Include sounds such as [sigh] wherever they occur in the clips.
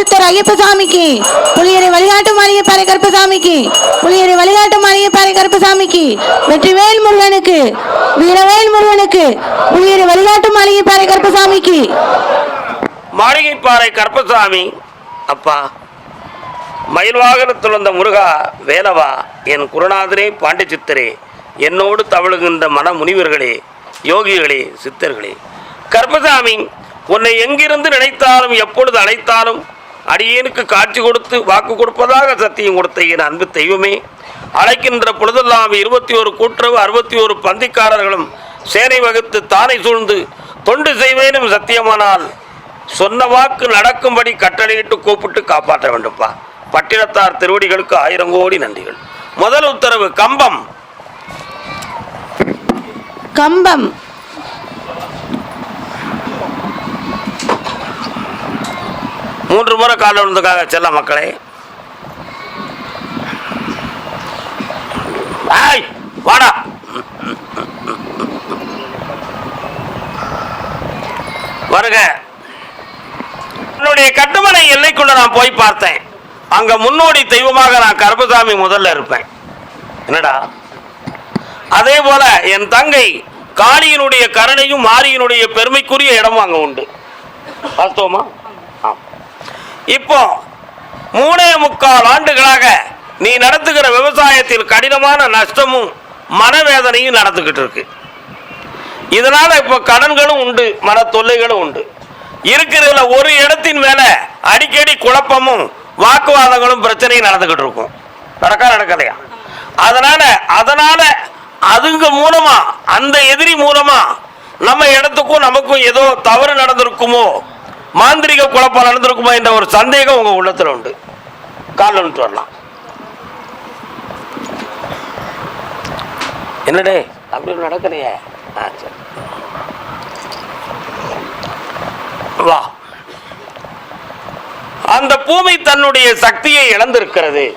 ஆதித்தர் ஐயப்பசாமிக்கு. புளியரை வழிகாட்டு மாளிகை பாறை கருப்பசாமிக்கு புளியரை வழிகாட்டு மாளிகை பாறை கருப்பசாமிக்கு வெற்றிவேல் முருகனுக்கு வீரவேல் முருகனுக்கு புளியரை வழிகாட்டு மாளிகை பாறை கருப்பசாமிக்கு மாளிகைப்பாறை கருப்பசாமி அப்பா மயில் வாகனத்தில் வந்த முருகா வேலவா என் குருநாதரே பாண்டிச்சித்தரே என்னோடு தவழுகின்ற மன முனிவர்களே யோகிகளே சித்தர்களே. கருப்பசாமி உன்னை எங்கிருந்து நினைத்தாலும் எப்பொழுது அழைத்தாலும் அடியேனுக்கு காட்சி கொடுத்து வாக்கு கொடுப்பதாக சத்தியம் கொடுத்த என் அன்பு தெய்வமே அழைக்கின்ற பொழுதெல்லாம் இருபத்தி ஒரு கூட்டுறவு அறுபத்தி ஒரு பந்திக்காரர்களும் சேனை வகுத்து தானை சூழ்ந்து தொண்டு செய்வேனும் சத்தியமானால் சொன்ன வாக்கு நடக்கும்படி கட்டளையிட்டு கூப்பிட்டு காப்பாற்ற வேண்டும்ப்பா பட்டினத்தார் திருவடிகளுக்கு ஆயிரம் கோடி நன்றிகள். முதல் உத்தரவு கம்பம். கம்பம். மூன்று முறை கால விழுந்ததுக்காக செல்ல மக்களே. ஆய் வாடா. வருக. என்னுடைய கட்டுமனை எல்லைக்குள்ள நான் போய் பார்த்தேன். அங்க முன்னோடி தெய்வமாக நான் கருப்பசாமி முதல்ல இருப்பேன். என்னடா? அதே போல என் தங்கை காளியினுடைய கருணையும் மாரியினுடைய பெருமைக்குரிய இடமும் அங்க உண்டு. வாஸ்தவமா? இப்போ மூணே முக்கால் ஆண்டுகளாக நீ நடத்துகிற விவசாயத்தில் கடினமான நஷ்டமும் மனவேதனையும் நடந்துக்கிட்டு இருக்கு. இதனால இப்போ கடன்களும் உண்டு மன தொல்லைகளும் உண்டு. இருக்கிறதுல ஒரு இடத்தின் மேல அடிக்கடி குழப்பமும் வாக்குவாதங்களும் பிரச்சனையும் நடந்துகிட்டு இருக்கும். நடக்கா நடக்கலையா அதனால அதனால அதுங்க மூலமா அந்த எதிரி மூலமா நம்ம இடத்துக்கும் நமக்கும் ஏதோ தவறு நடந்திருக்குமோ மாந்திரிக குழப்பம் நடந்திருக்குமா என்ற ஒரு சந்தேகம் உங்க உள்ளத்துல உண்டு. காலில் வரலாம். என்னடே அப்படி ஒண்ணும் நடக்கலையே? ஆ சரி. வா. அந்த பூமி தன்னுடைய சக்தியை இழந்திருக்கிறது.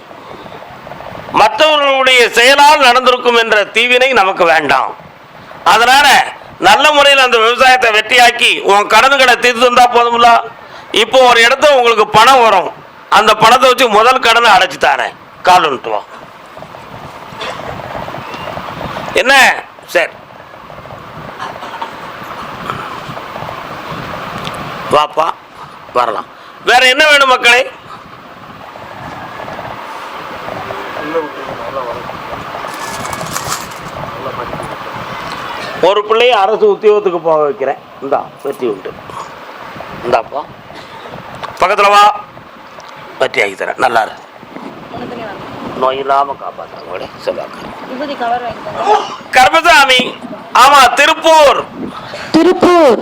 மற்றவர்களுடைய செயலால் நடந்திருக்கும் என்ற தீவினை நமக்கு வேண்டாம். அதனால நல்ல முறையில் அந்த விவசாயத்தை வெட்டியாக்கி உன் கடன்களை தீர்த்து தந்தா போதும்ல? இப்போ ஒரு இடத்துல உங்களுக்கு பணம் வரும். அந்த பணத்தை வச்சு முதல் கடனை அடைச்சி தரேன். கால் என்ன? சரி. வாப்பா வரலாம். வேற என்ன வேணும் மக்களே? ஒரு பிள்ளைய அரசு உத்தியோகத்துக்கு போக வைக்கிறேன். இந்தா வெற்றி உண்டு. இந்தாப்பா பக்கத்தில் வா. வெற்றி ஆகி தரேன். நல்லா இரு. நோய் இல்லாமல் காப்பாற்றுறாங்க சொல்லுவாங்க கர்மசாமி. ஆமா திருப்பூர். திருப்பூர்.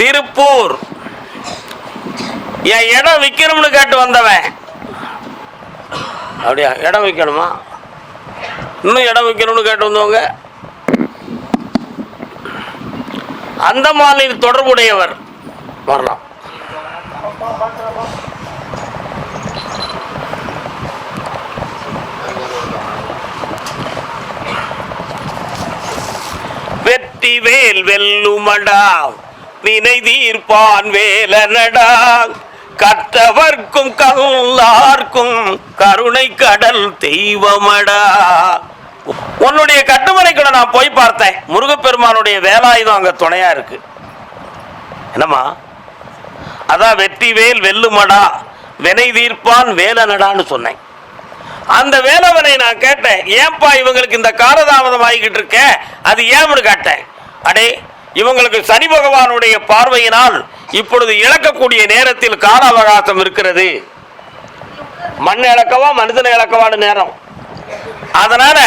திருப்பூர். என் இடம் விற்கணும்னு கேட்டு வந்தவன். அப்படியா? இடம் விற்கணுமா இன்னும் இடம் விற்கணும்னு கேட்டு வந்தவங்க? அந்த மாநில தொடர்புடையவர். வரலாம். வெற்றி வேல் வெல்லுமடா. வினை தீர்ப்பான் வேலனடா. கற்றவர்க்கும் கல்லார்க்கும் கருணை கடல் தெய்வமடா. உன்னுடைய கட்டுமனைக்குள்ள நான் போய் பார்த்தேன். முருகப்பெருமானுடைய வேலாயுதம் அங்க துணையா இருக்கு. என்னம்மா? அதான் வெற்றி வேல் வெல்லுமடா வினை தீர்ப்பான் வேலனடான்னு சொன்னேன். அந்த வேலவனை நான் கேட்டேன் ஏன்பா இவங்களுக்கு இந்த காலதாமதம் ஆகிக்கிட்டு இருக்க? அது ஏன்னு கேட்டேன். அடே இவங்களுக்கு சனி பகவானுடைய பார்வையினால் இப்பொழுது இழக்கக்கூடிய நேரத்தில் கால அவகாசம் இருக்கிறது. மண் இழக்கவா மனிதனை இழக்கவான்னு நேரம். அதனால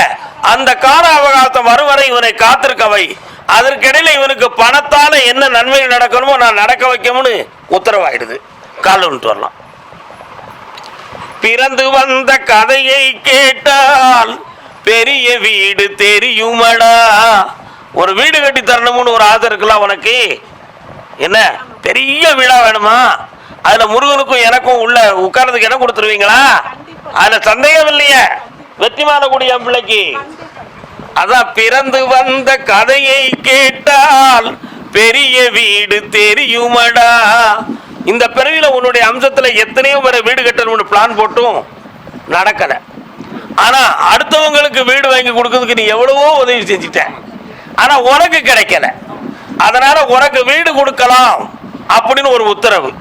அந்த கால அவகாசம் வரும் வரை இவனை காத்திருக்கவை. அதற்கிடையில இவனுக்கு பணத்தால என்ன நன்மை நடக்கணுமோ நான் நடக்க வைக்கணும்னு உத்தரவாயிடுது. கால் வந்துட்டு வரலாம். பிறந்து வந்த கதையை கேட்டால் பெரிய வீடு தெரியுமடா. ஒரு வீடு கட்டி தரணும்னு ஒரு ஆசை இருக்குல்ல உனக்கு? என்ன? பெரிய வீடா வேணுமா? அதுல முருகனுக்கும் எனக்கும் உள்ள உட்கார்றதுக்கு இடம் கொடுத்துருவீங்களா? அதுல சந்தேகம் இல்லையே. வெற்றிமான கூடிய என் பிள்ளைக்கு. அதான் பிறந்து வந்த கதையை கேட்டால் பெரிய வீடு தெரியுமடா. இந்த பிறவியில உன்னுடைய அம்சத்துல எத்தனையோ பேரை வீடு கட்டணும்னு பிளான் போட்டும் நடக்கல. ஆனா அடுத்தவங்களுக்கு வீடு வாங்கி கொடுக்கறதுக்கு நீ எவ்வளவோ உதவி செஞ்சுட்ட. ஆனா உனக்கு கிடைக்கல. அதனால உனக்கு வீடு கொடுக்கலாம் அப்படின்னு ஒரு உத்தரவு.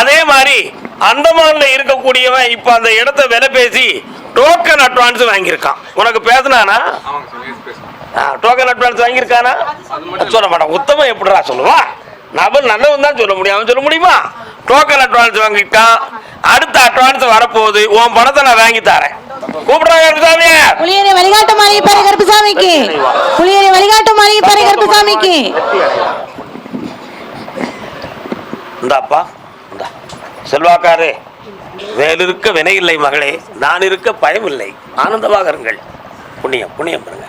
அதே மாதிரி அந்தமான்ல இருக்கக்கூடியவன் இப்ப அந்த இடத்த விலை பேசி டோக்கன் அட்வான்ஸ் வாங்கியிருக்கான். உனக்கு பேசுனானா? Token advance வாங்கியிருக்கானா? சொல்ல மாட்டான் உத்தமம் எப்படிடா சொல்லுவான் நபர் நல்லவன் தான் சொல்ல முடியும். அவன் சொல்ல முடியுமா? டோக்கன் அட்வான்ஸ் வாங்கிட்டான் அடுத்த அட்வான்ஸ் வரப்போகுது. உன் பணத்தை நான் வாங்கி தரேன். கூப்பிடுறாங்க கருப்பசாமி. புலியரை வழிகாட்டும் மாளிகைப்பாறை கருப்பசாமிக்கு. புலியரை வழிகாட்டும் மாளிகைப்பாறை கருப்பசாமிக்கு. இந்தாப்பா இந்தா. செல்வாக்காரே வேலிருக்க வினையில்லை மகளே நான் இருக்க பயமில்லை ஆனந்தமாக இருங்கள். புண்ணியம் புண்ணியம் பண்ணுங்க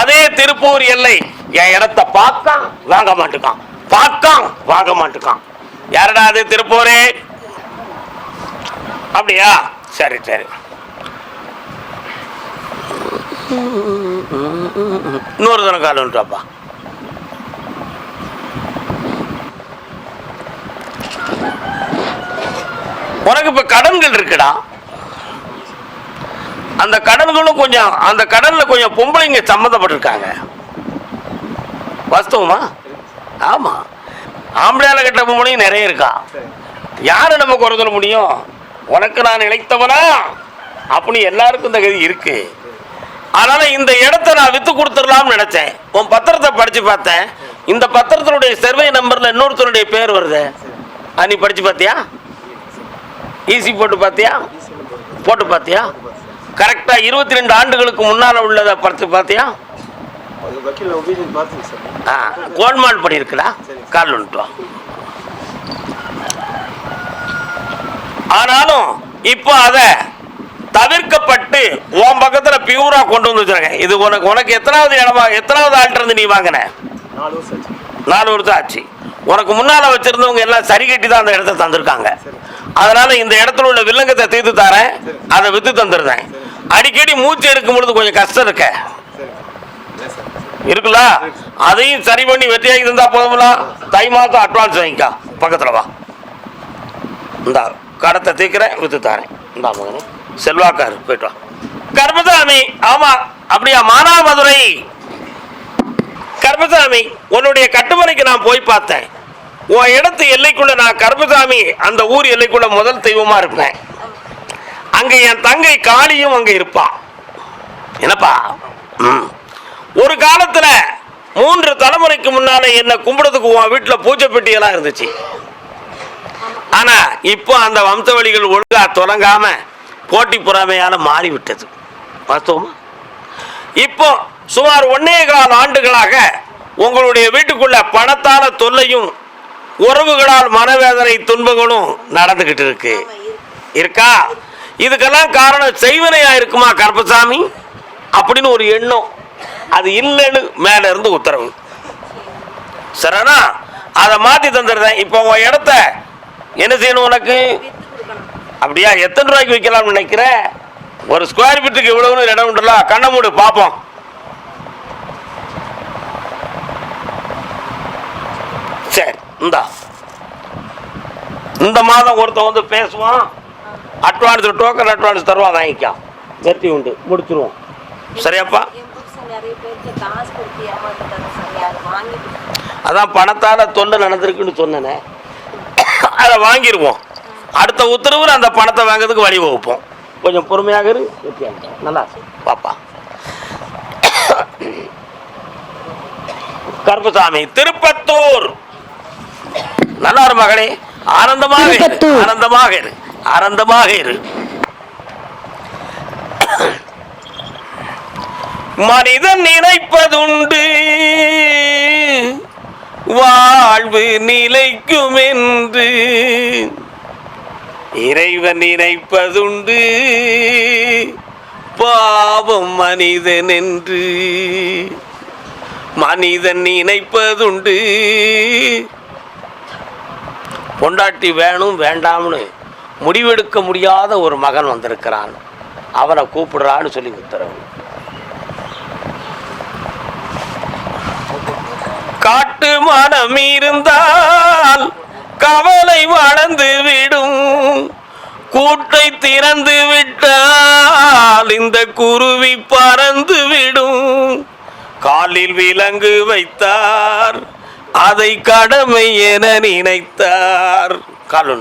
அதே திருப்பூர் எல்லை என் இடத்த பார்க்கான் வாங்க மாட்டுக்கான். பார்க்கான் வாங்க மாட்டுக்கான். யாரடா அது திருப்பூரே? அப்படியா? சரி சரி. இன்னொரு தினம் காலம்ன்றாப்பா உனக்கு இப்ப கடன்கள் இருக்குடா. அந்த கடன்களும் கொஞ்சம் அந்த கடன்ல கொஞ்சம் பொம்பளைங்க சம்மந்தப்பட்டிருக்காங்க. வாஸ்தவமா? ஆமா. ஆம்பளையால கட்ட பொம்பளையும் நிறைய இருக்கா. யாரை நம்ம குறை சொல்ல முடியும்? உனக்கு நான் நினைத்தவனா? அப்படின்னு எல்லாருக்கும் இந்த கதி இருக்கு. அதனால இந்த இடத்த நான் வித்து கொடுத்துடலாம்னு நினைச்சேன். உன் பத்திரத்தை படிச்சு பார்த்தேன். இந்த பத்திரத்தினுடைய சர்வே நம்பர்ல இன்னொருத்தருடைய பேர் வருது. நீ படிச்சு பார்த்தியா? ஈசி போட்டு பார்த்தியா? போட்டு பார்த்தியா? கரெக்டாக இருபத்தி ரெண்டு ஆண்டுகளுக்கு முன்னால் உள்ளதை பார்த்து பார்த்தியா? ஆ கோல்மால் பண்ணியிருக்குடா கால் வந்துட்டு வா ஆனாலும் இப்போ அதை தவிர்க்கப்பட்டு உன் பக்கத்தில் பியூரா கொண்டு வந்து வச்சிருக்கேன். இது உனக்கு உனக்கு எத்தனாவது இடமா எத்தனாவது ஆள்கிட்ட இருந்து நீ வாங்கின? நாலு வருஷம் ஆச்சு. நாலு வருஷம் ஆச்சு. உனக்கு முன்னால வச்சிருந்தவங்க எல்லாம் சரி கட்டி தான் அந்த இடத்த தந்திருக்காங்க. அதனால இந்த இடத்துல உள்ள வில்லங்கத்தை தீர்த்து தரேன் அதை வித்து தந்துடுறேன். அடிக்கடி மூச்சு எடுக்கும் பொழுது கொஞ்சம் கஷ்டம் இருக்க. இருக்குல்ல? அதையும் சரி பண்ணி வெற்றியாகி தந்தா போதும்ல? தை மாதம் அட்வான்ஸ் வாங்கிக்கா. பக்கத்துல வா. இந்தா கடத்தை தீக்கிறேன் வித்து தரேன். இந்தா மகனே. செல்வாக்கார் போயிட்டு வா. கர்மசாமி ஆமா அப்படியா மானாமதுரை. கர்மசாமி உன்னுடைய கட்டுமனைக்கு நான் போய் பார்த்தேன். உன் இடத்து எல்லைக்குள்ள நான் கருப்புசாமி அந்த ஊர் எல்லைக்குள்ள முதல் தெய்வமா இருப்பேன். அங்க என் தங்கை காளியும் அங்க இருப்பா. என்னப்பா? ம். ஒரு காலத்துல மூன்று தலைமுறைக்கு முன்னால என்ன கும்பிடுறதுக்கு உன் வீட்டுல பூஜை பெட்டி எல்லாம் இருந்துச்சு. ஆனா இப்போ அந்த வம்சவழிகள் ஒழுங்கா தொடங்காம போட்டி பொறாமையால மாறிவிட்டது. வாஸ்தவமா? இப்போ சுமார் ஒன்னே கால் ஆண்டுகளாக உங்களுடைய வீட்டுக்குள்ள பணத்தால தொல்லையும் உறவுகளால் மனவேதனை துன்பங்களும் நடந்துகிட்டு இருக்கு. இருக்கா. இதுக்கெல்லாம் காரணம் செய்வனையா இருக்குமா கருப்பசாமி? அப்படின்னு ஒரு எண்ணம். அது இல்லைன்னு மேல இருந்து உத்தரவு. சரிண்ணா அதை மாத்தி தந்துடுறேன். இப்போ உன் இடத்த என்ன செய்யணும் உனக்கு? அப்படியா? எத்தனை ரூபாய்க்கு விற்கலாம்னு நினைக்கிற? ஒரு ஸ்கொயர் ஃபீட்டுக்கு இவ்வளவுன்னு இடம் உண்டுல கண்ணை மூடு பார்ப்போம் சரி இந்தா. இந்த மாதம் ஒருத்தன் வந்து பேசுவான் அட்வான்ஸ் டோக்கன் அட்வான்ஸ் தருவான் வாங்கிக்கா வெற்றி உண்டு. முடிச்சிருவோம். சரியாப்பா? அதான் பணத்தால தொண்டை நடந்திருக்குன்னு சொன்னேனே. அதை வாங்கிடுவோம் அடுத்த உத்தரவில் அந்த பணத்தை வாங்குறதுக்கு வழி வகுப்போம். கொஞ்சம் பொறுமையாக இரு. நல்லா. பாப்பா. கருப்பசாமி திருப்பத்தூர். நல்லா இரு மகளே. ஆனந்தமாக. ஆனந்தமாக இரு. ஆனந்தமாக இரு. மனிதன் நினைப்பதுண்டு. வாழ்வு நிலைக்கும் என்று இறைவன் நினைப்பதுண்டு. பாவம் மனிதன் என்று மனிதன் நினைப்பதுண்டு. பொண்டாட்டி வேணும் வேண்டாம்னு முடிவெடுக்க முடியாத ஒரு மகன் வந்திருக்கிறான். அவனை கூப்பிடுறான்னு சொல்லி உத்தரவு. காட்டு மனம் இருந்தால் கவலை வளர்ந்து விடும். கூட்டை திறந்து விட்டால் இந்த குருவி பறந்து விடும். காலில் விலங்கு வைத்தார். அதை கடமை என நினைத்தார். கால்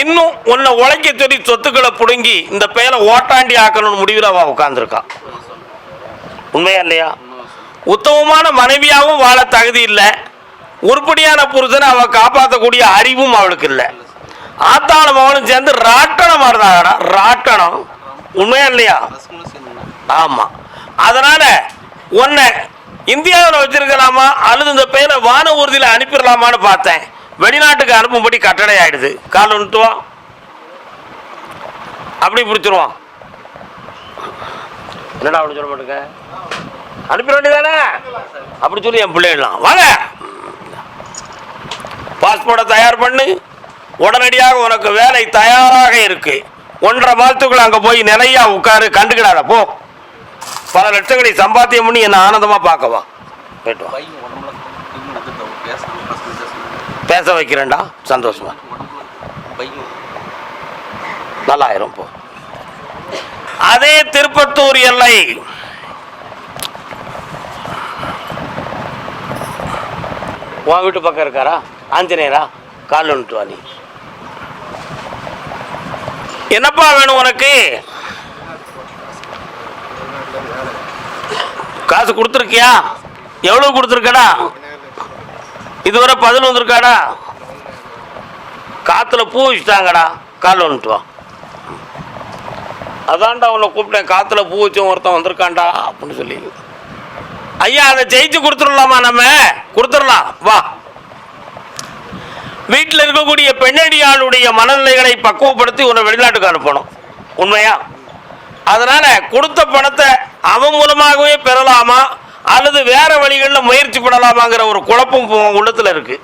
இன்னும் உன்னை உழைக்க சொல்லி சொத்துக்களை பிடுங்கி இந்த பேரை ஓட்டாண்டி ஆக்கணும்னு முடிவில் அவன் உட்காந்துருக்கா உண்மையா இல்லையா? உத்தமமான மனைவியாகவும் வாழ தகுதி இல்லை. உருப்படியான புருஷனை அவன் காப்பாற்றக்கூடிய அறிவும் அவளுக்கு இல்லை. ஆத்தாளும் அவனும் சேர்ந்து ராட்டணம் மாறுதாங்கடா ராட்டணம். உண்மையா இல்லையா? ஆமா. அதனால உன்னை இந்தியாவில் வச்சிருக்கலாமா? அல்லது இந்த பெயரை வான ஊர்தியில் அனுப்பிடலாமான்னு பார்த்தேன். வெளிநாட்டுக்கு அனுப்பும்படி கட்டளை ஆயிடுது. கால் ஒன்றுவா அப்படி பிடிச்சிருவான். என்னடா அப்படின்னு சொல்ல மாட்டேங்க அனுப்பிட வேண்டியதானே? அப்படி சொல்லி என் பிள்ளைகளாம் வாங்க. பாஸ்போர்ட்டை தயார் பண்ணு. உடனடியாக உனக்கு வேலை தயாராக இருக்குது ஒன்றரை மாதத்துக்குள்ள அங்கே போய் நிறையா உட்காரு கண்டுக்கிடாத போ. பல லட்சங்களை சம்பாத்தியம் பண்ணி என்ன ஆனந்தமா பார்க்கவா. பேச வைக்கிறேன்டா சந்தோஷமா. உடம்புல நல்லா ஆயிரும் போ. அதே திருப்பத்தூர் எல்லை. உன் வீட்டு பக்கம் இருக்காரா? ஆஞ்சநேயரா? கால் ஒன்று வா என்னப்பா வேணும் உனக்கு? காசு கொடுத்துருக்கியா? எவ்வளவு கொடுத்துருக்கடா? இதுவரை பதில் வந்திருக்காடா? காத்துல பூ வச்சுட்டாங்கடா. கால் வந்துட்டு வா. அதான்டா உன்னை கூப்பிட்டேன். காத்துல பூ வச்சும் ஒருத்தன் வந்திருக்கான்டா அப்படின்னு சொல்லி. ஐயா அதை ஜெயிச்சு கொடுத்துடலாமா நம்ம? கொடுத்துடலாம். வா. வீட்டில் இருக்கக்கூடிய பெண்ணடியாளுடைய மனநிலைகளை பக்குவப்படுத்தி உன்னை வெளிநாட்டுக்கு அனுப்பணும். உண்மையா? அதனால கொடுத்த பணத்தை அவன் மூலமாகவே பெறலாமா? அல்லது வேற வழிகளில் முயற்சி பண்ணலாமாங்கிற ஒரு குழப்பம் உள்ளத்தில் இருக்கு.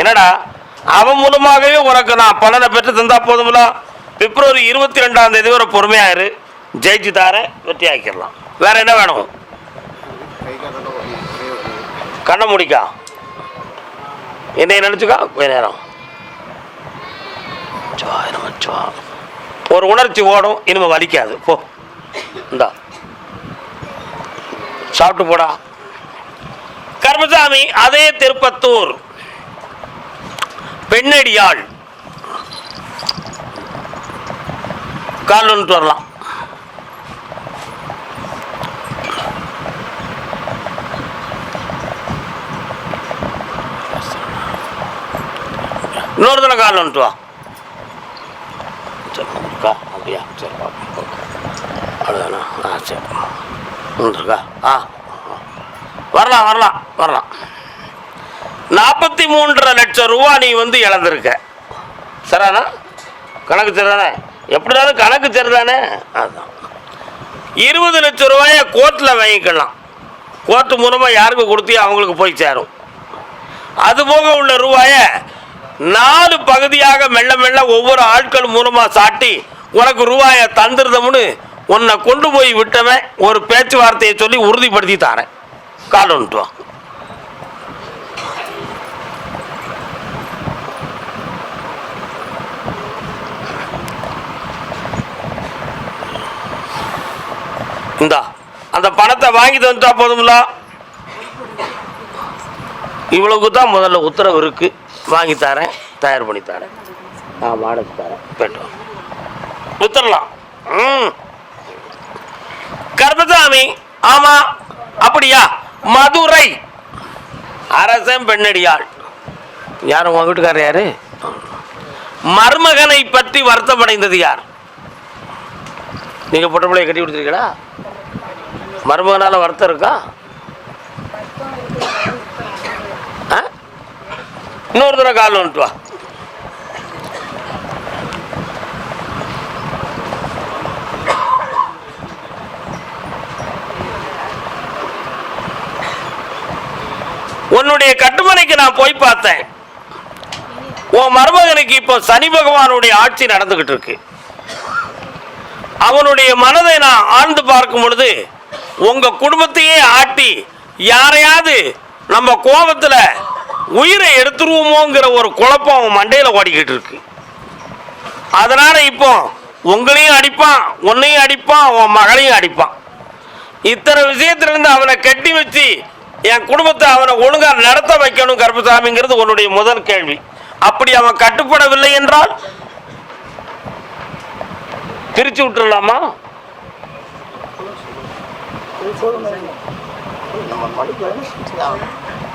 என்னடா? அவன் மூலமாகவே உனக்கு நான் பலனை பெற்று தந்தா போதுமில்ல பிப்ரவரி இருபத்தி ரெண்டாம் தேதி வரை பொறுமையாயிரு. ஜெயிச்சு தார வெற்றி ஆக்கிடலாம். வேற என்ன வேணும்? கண்ணை முடிக்கா. என்னை நினச்சிக்கா? கொஞ்ச நேரம். ஒரு உணர்ச்சி ஓடும் இனிமே வலிக்காது. போ. இந்தா. சாப்பிட்டு போடா. கர்மசாமி அதே திருப்பத்தூர். பெண்ணடியாள். கால் வந்துட்டு வரலாம். இன்னொரு தடவை கால் வந்துட்டு வா. சரி இருக்கா? அப்படியா? சரி ஓகே அவ்வளோதானா ஆ சரி. வந்துருக்கா? ஆ. வரலாம் வரலாம் வரலாம். நாற்பத்தி மூன்றரை லட்சம் ரூபா நீ வந்து இழந்திருக்க. சரானா கணக்கு சரிதானே? எப்படினாலும் கணக்கு சரிதானே? அதுதான் இருபது லட்சம் ரூபாயை கோர்ட்டில் வாங்கிக்கலாம். கோர்ட்டு மூலமாக யாருக்கு கொடுத்தியோ அவங்களுக்கு போய் சேரும். அதுபோக உள்ள ரூபாயை நாலு பகுதியாக மெல்ல மெல்ல ஒவ்வொரு ஆட்கள் மூலமாக சாட்டி உனக்கு ரூபாயை தந்துருதம்னு உன்னை கொண்டு போய் விட்டவன் ஒரு பேச்சுவார்த்தையை சொல்லி உறுதிப்படுத்தி தாரேன். கால் வந்துட்டு இந்தா அந்த பணத்தை வாங்கி தந்துட்டா போதும்ல? இவ்வளவுக்கு தான் முதல்ல உத்தரவு இருக்குது வாங்கி தரேன் தயார் பண்ணி தரேன் நான் வாடகை தரேன் போயிட்டு வித்துடலாம் ம். கர்மசாமி ஆமா அப்படியா? மதுரை. அரசன் பெண்ணடியாள். யார் உங்க வீட்டுக்காரர் யாரு? மருமகனை பற்றி வருத்தமடைந்தது யார்? நீங்கள் பொட்டப்பிள்ளையை கட்டி கொடுத்துருக்கீங்களா? மருமகனால வருத்தம் இருக்கா? இன்னொரு தடவை கால் வந்துட்டு வா. உன்னுடைய கட்டுமனைக்கு நான் போய் பார்த்தேன். உன் மருமகனுக்கு இப்போ சனி பகவானுடைய ஆட்சி நடந்துகிட்டு இருக்கு. அவனுடைய மனதை நான் ஆழ்ந்து பார்க்கும் பொழுது உங்க குடும்பத்தையே ஆட்டி யாரையாவது நம்ம கோபத்துல உயிரை எடுத்துருவோமோங்கிற ஒரு குழப்பம் அவன் மண்டையில் ஓடிக்கிட்டு இருக்கு. அதனால் இப்போ உங்களையும் அடிப்பான் உன்னையும் அடிப்பான் உன் மகளையும் அடிப்பான். இத்தனை விஷயத்திலிருந்து அவனை கட்டி வச்சு என் குடும்பத்தை அவனை ஒழுங்காக நடத்த வைக்கணும் கருப்பசாமிங்கிறது உன்னுடைய முதல் கேள்வி. அப்படி அவன் கட்டுப்படவில்லை என்றால்? பிரித்து விட்டுடலாமா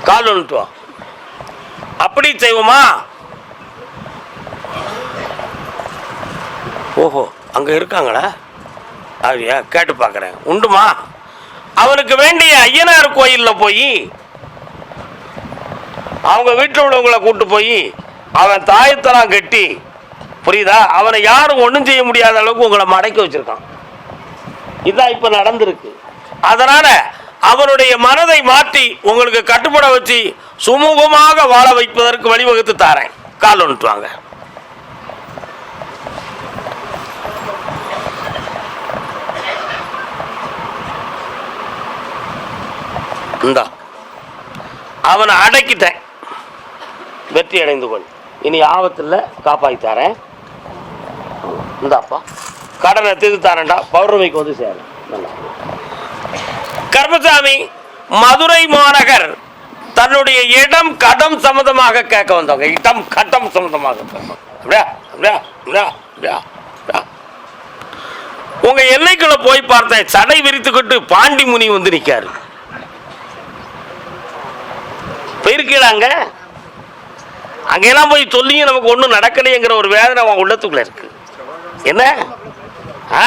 கால் ஒன்று அப்படி செய்வோமா? ஓஹோ அங்க இருக்காங்களா? அப்படியா கேட்டு பார்க்குறேன் உண்டுமா? அவனுக்கு வேண்டிய ஐயனார் கோயிலில் போய் அவங்க வீட்டில் உள்ளவங்களை கூட்டு போய் அவன் தாயத்தெல்லாம் கட்டி புரியுதா? அவனை யாரும் ஒன்றும் செய்ய முடியாத அளவுக்கு உங்களை மடக்கி வச்சிருக்கான். இதான் இப்போ நடந்திருக்கு. அதனால் அவனுடைய மனதை மாற்றி உங்களுக்கு கட்டுப்பட வச்சு சுமூகமாக வாழ வைப்பதற்கு வழிவகுத்து தாரேன். கால் ஒன்றுவாங்க வாங்க. இந்தா. அவனை அடக்கிட்டேன். வெற்றி அடைந்து கொள். இனி ஆபத்தில் காப்பாற்றி தரேன். இந்தாப்பா. கடனை தீர்த்து தரேன்டா. பௌர்ணமிக்கு வந்து சேரும் கர்மசாமி மதுரை மாநகர். தன்னுடைய இடம் கடம் சம்மந்தமாக கேட்க வந்தவங்க. இடம் கடம் சம்மந்தமாக அப்படியா? அப்படியா? அப்படியா? அப்படியா? உங்க எல்லைக்குள்ள போய் பார்த்தேன் சடை விரித்துக்கிட்டு பாண்டி முனி வந்து நிற்காரு போயிருக்கிறாங்க அங்கெல்லாம் போய் சொல்லியும் நமக்கு ஒன்றும் நடக்கலையேங்கிற ஒரு வேதனை அவன் உள்ளத்துக்குள்ள இருக்கு. என்ன? ஆ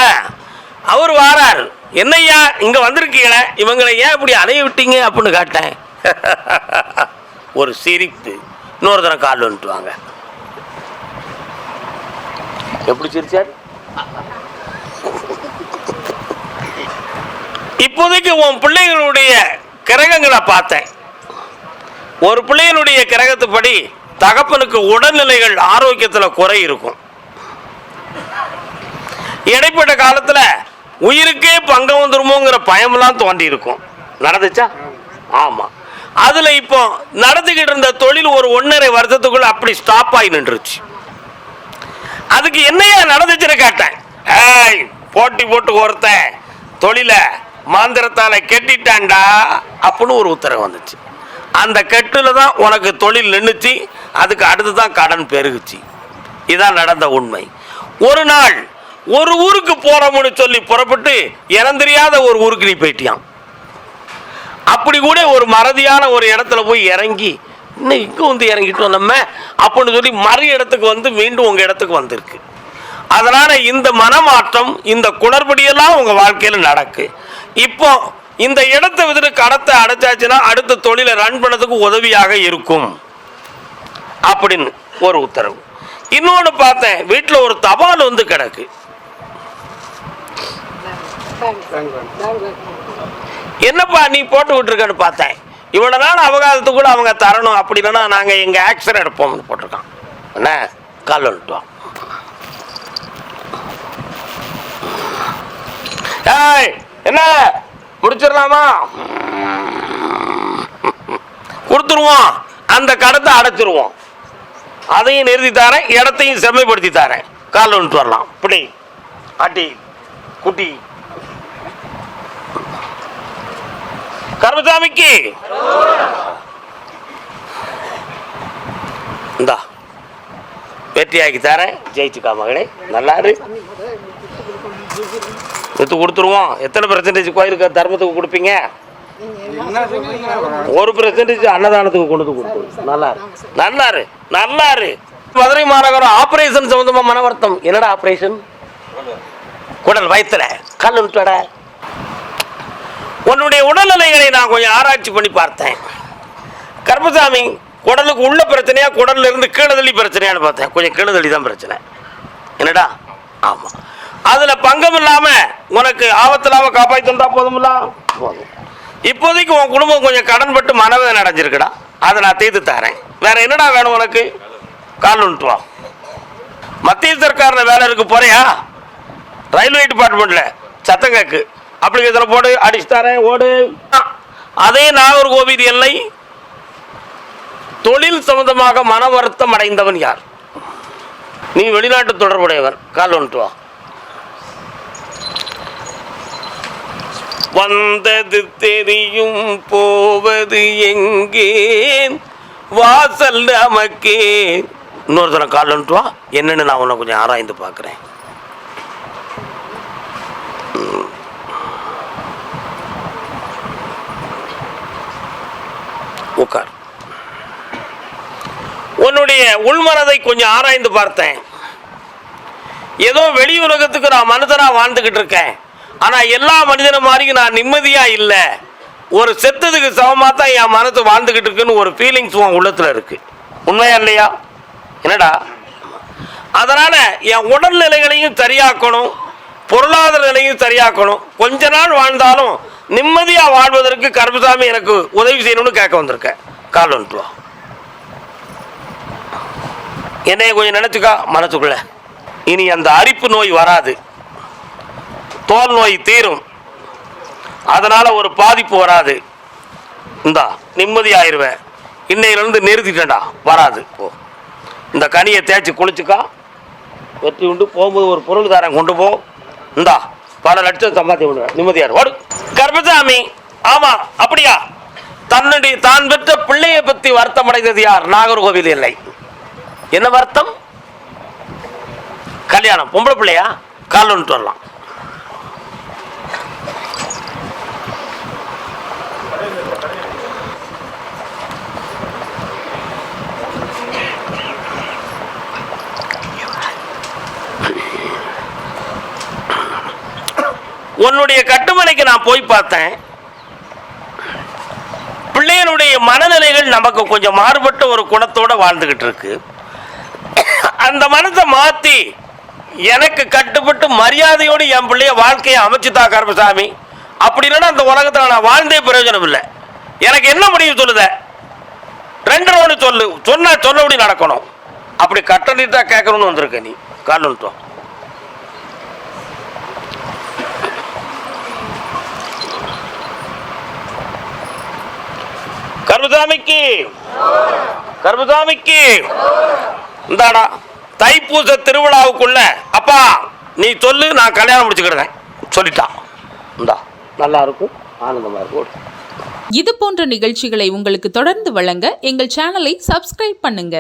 அவர் வாரார். என்னய்யா இங்கே வந்திருக்கீங்களே? இவங்களை ஏன் இப்படி அலைய விட்டீங்க அப்படின்னு கேட்டேன். [laughs] ஒரு சிரிப்பு. இன்னொரு தரம் கால் வந்துட்டு வாங்க. எப்படி சிரிச்சார்? இப்போதைக்கு உன் பிள்ளைகளுடைய கிரகங்களை பார்த்தேன். ஒரு பிள்ளையினுடைய கிரகத்துப்படி தகப்பனுக்கு உடல்நிலைகள் ஆரோக்கியத்தில் குறை இருக்கும். இடைப்பட்ட காலத்தில் உயிருக்கே பங்கம் வந்துருமோங்கிற பயமெல்லாம் தோண்டி இருக்கும் நடந்துச்சா? ஆமாம் அதில் இப்போ நடந்துக்கிட்டு இருந்த தொழில் ஒரு ஒன்றரை வருஷத்துக்குள்ள அப்படி ஸ்டாப் ஆகி நின்றுச்சு. அதுக்கு என்னையா நடந்துச்சுன்னு கேட்டேன். ஏய் போட்டி போட்டு ஒருத்தன் தொழிலை மாந்திரத்தால கெட்டிட்டான்டா அப்படின்னு ஒரு உத்தரவு வந்துச்சு. அந்த கெட்டுல தான் உனக்கு தொழில் நின்றுச்சு அதுக்கு அடுத்து தான் கடன் பெருகுச்சு. இதான் நடந்த உண்மை. ஒரு நாள் ஒரு ஊருக்கு போறோம்னு சொல்லி புறப்பட்டு இறந்தெரியாத ஒரு ஊருக்கு நீ போயிட்டியான் அப்படி கூட ஒரு மறதியான ஒரு இடத்துல போய் இறங்கி இன்னும் இங்கே வந்து இறங்கிட்டோம் நம்ம அப்படின்னு சொல்லி மறு இடத்துக்கு வந்து மீண்டும் உங்கள் இடத்துக்கு வந்திருக்கு. அதனால் இந்த மனமாற்றம் இந்த குளறுபடியெல்லாம் உங்கள் வாழ்க்கையில் நடக்கு. இப்போ இந்த இடத்தை விட்டு கடத்தை அடைச்சாச்சுன்னா அடுத்த தொழிலை ரன் பண்ணதுக்கு உதவியாக இருக்கும். அப்படின்னு ஒரு உத்தரவு. இன்னொன்று பார்த்தேன் வீட்டில் ஒரு தபால் வந்து கிடக்கு. என்னப்பா நீ போட்டு விட்டுருக்கன்னு பார்த்தேன். இவ்வளோ நாள் அவகாசத்துக்குள்ள அவங்க தரணும். அப்படி இல்லைன்னா நாங்கள் எங்கள் ஆக்ஷன் எடுப்போம்னு போட்டிருக்கோம் என்ன? கால் வந்துட்டோம் என்ன? முடிச்சிடலாமா? கொடுத்துருவோம். அந்த கடத்தை அடைச்சிருவோம். அதையும் நிறுத்தி தரேன் இடத்தையும் செம்மைப்படுத்தி தரேன். கால் வந்துட்டு வரலாம். பிடி. ஆட்டி குட்டி. கர்மசாமிக்கு. இந்தா வெற்றியாக்கி தரேன். ஜெயிச்சுக்கா மகளே நல்லா இரு எடுத்து கொடுத்துருவோம். எத்தனை பெர்சன்டேஜ் கோயிலுக்கு தர்மத்துக்கு கொடுப்பீங்க? ஒரு பெர்சன்டேஜ் அன்னதானத்துக்கு கொண்டு வந்து கொடுத்துருவோம் நல்லா இரு நல்லா இரு நல்லா இரு மதுரை மாநகரம் ஆபரேஷன் சம்பந்தமா மன வருத்தம் என்னடா ஆபரேஷன் குடல் வயிற்றுல கல் விட்டுட உன்னுடைய உடல்நிலைகளை நான் கொஞ்சம் ஆராய்ச்சி பண்ணி பார்த்தேன். கர்மசாமி குடலுக்கு உள்ள பிரச்சனையா குடல்ல இருந்து கீழதள்ளி பிரச்சனையான்னு பார்த்தேன். கொஞ்சம் கீழதள்ளி தான் பிரச்சனை. என்னடா? ஆமா. அதுல பங்கம் இல்லாம உனக்கு ஆபத்து காப்பாற்றி தந்தா போதுமில்ல போதும். இப்போதைக்கு உன் குடும்பம் கொஞ்சம் கடன்பட்டு மனவேதனை அடைஞ்சிருக்குடா. அதை நான் தீர்த்து தரேன். வேற என்னடா வேணும் உனக்கு? கால் வந்துட்டு வா. மத்திய சர்க்காரில் வேலை இருக்கு போறியா? ரயில்வே டிபார்ட்மெண்ட்ல. சத்தம் கேக்கு. அப்ளிகேஷனை போடு அடிச்சு தரேன் ஓடு. அதே நாகர்கோவில் எல்லை தொழில் சம்பந்தமாக மன வருத்தம் அடைந்தவன் யார்? நீ வெளிநாட்டு தொடர்புடையவன். கால் வந்துட்டு வா. வந்தது தெரியும் போவது எங்கே வாசல் நமக்கே. இன்னொருத்தனை கால் வந்துட்டு வா. என்னன்னு நான் உன்னை கொஞ்சம் ஆராய்ந்து பார்க்குறேன் உட்கார் உன்னுடைய உள்மனதை கொஞ்சம் ஆராய்ந்து பார்த்தேன். ஏதோ வெளி உலகத்துக்கு நான் மனிதனாக வாழ்ந்துக்கிட்டு இருக்கேன். ஆனால் எல்லா மனிதனும் மாதிரி நான் நிம்மதியாக இல்லை. ஒரு செத்ததுக்கு சமமாக தான் என் மனசு வாழ்ந்துக்கிட்டு இருக்குன்னு ஒரு ஃபீலிங்ஸ் உன் உள்ளத்தில் இருக்குது உண்மையா இல்லையா? என்னடா? அதனால் என் உடல்நிலைகளையும் சரியாக்கணும் பொருளாதார நிலையும் சரியாக்கணும். கொஞ்ச நாள் வாழ்ந்தாலும் நிம்மதியாக வாழ்வதற்கு கருப்புசாமி எனக்கு உதவி செய்யணும்னு கேட்க வந்திருக்கேன் கால் வந்துட்டு என்னைய கொஞ்சம் நினைச்சுக்கா மனசுக்குள்ள. இனி அந்த அரிப்பு நோய் வராது. தோல் நோய் தீரும். அதனால் ஒரு பாதிப்பு வராது. இந்தா நிம்மதியாயிருவேன் இன்னையிலேருந்து நிறுத்திட்டேன்டா வராது. போ. இந்த கனியை தேய்ச்சி குளிச்சுக்கா. வெற்றி உண்டு. போகும்போது ஒரு பொருள்காரன் கொண்டு போ. இந்தா பல லட்சம் சம்பாத்தி விடுவேன் நிம்மதியார். ஓடு. கர்மசாமி. ஆமாம் அப்படியா? தன்னுடைய தான் பெற்ற பிள்ளையை பற்றி வருத்தம் அடைந்தது யார்? நாகர்கோவில் இல்லை. என்ன வருத்தம்? கல்யாணம். பொம்பளை பிள்ளையா? கால் ஒன்று வரலாம். உன்னுடைய கட்டுமனைக்கு நான் போய் பார்த்தேன். பிள்ளையனுடைய மனநிலைகள் நமக்கு கொஞ்சம் மாறுபட்ட ஒரு குணத்தோட வாழ்ந்துக்கிட்டு இருக்கு. அந்த மனத்தை மாத்தி எனக்கு கட்டுப்பட்டு மரியாதையோடு என் பிள்ளைய வாழ்க்கையை அமைச்சுதா கருமசாமி அப்படி இல்லைன்னா அந்த உலகத்தில் நான் வாழ்ந்தே பிரயோஜனம் இல்லை எனக்கு என்ன முடிவு சொல்லுத? ரெண்டு ரோடு சொல்லு. சொன்னா சொன்னபடி நடக்கணும். அப்படி கட்டணிட்டா கேட்கணும்னு வந்திருக்க நீ. காலன்ட்டோம் கருமசாமிக்கு கருமசாமிக்கு இந்தாடா. தைப்பூச திருவிழாவுக்குள்ள அப்பா நீ சொல்லு நான் கல்யாணம் முடிச்சுக்கிடுறேன் சொல்லிட்டான். இந்தா நல்லா இருக்கும் ஆனந்தமா இருக்கும். இது போன்ற நிகழ்ச்சிகளை உங்களுக்கு தொடர்ந்து வழங்க எங்கள் சேனலை சப்ஸ்கிரைப் பண்ணுங்க.